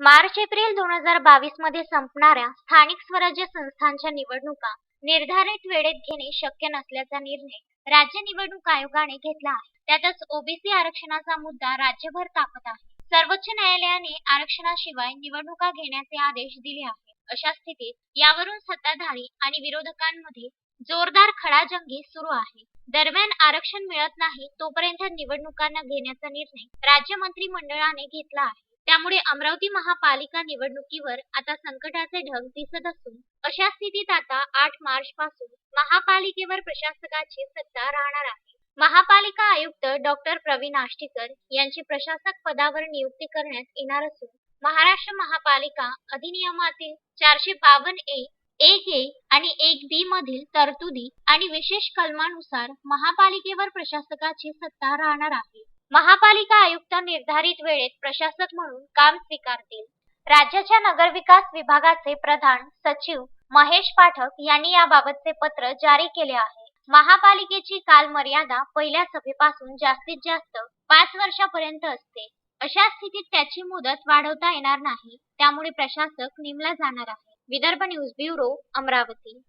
March April दोन हजार बावीसमध्ये संपणाऱ्या स्थानिक स्वराज्य संस्थांच्या निवडणुका निर्धारित वेळेत घेणे शक्य नसल्याचा निर्णय राज्य निवडणूक आयोगाने घेतला आहे. त्यातच ओबीसी आरक्षणाचा मुद्दा राज्यभर तापत आहे. सर्वोच्च न्यायालयाने आरक्षणाशिवाय निवडणुका घेण्याचे आदेश दिले आहेत. अशा स्थितीत यावरून सत्ताधारी आणि विरोधकांमध्ये जोरदार खडाजंगी सुरू आहे. दरम्यान आरक्षण मिळत नाही तोपर्यंत निवडणुकांना घेण्याचा निर्णय राज्य मंत्रिमंडळाने घेतला आहे. त्यामुळे अमरावती महापालिका निवडणुकीवर आता संकटाचे ढग दिसत असून अशा स्थितीत आता आठ मार्च पासून महापालिकेवर प्रशासकाची सत्ता राहणार आहे. महापालिका आयुक्त डॉक्टर प्रवीण आष्टीकर यांची प्रशासक पदावर नियुक्ती करण्यात येणार असून महाराष्ट्र महापालिका अधिनियमातील चारशे बावन्न ए एक ए आणि एक बी मधील तरतुदी आणि विशेष कलमानुसार महापालिकेवर प्रशासकाची सत्ता राहणार आहे. महापालिका आयुक्त निर्धारित वेळेत प्रशासक म्हणून काम स्वीकारतील. राज्याच्या नगरविकास विभागाचे प्रधान सचिव महेश पाठक यांनी याबाबतचे पत्र जारी केले आहे. महापालिकेची काल मर्यादा पहिल्या सभेपासून जास्तीत जास्त पाच वर्षापर्यंत असते. अशा स्थितीत त्याची मुदत वाढवता येणार नाही त्यामुळे प्रशासक नेमला जाणार आहे. Vidarbha news bureau Amravati.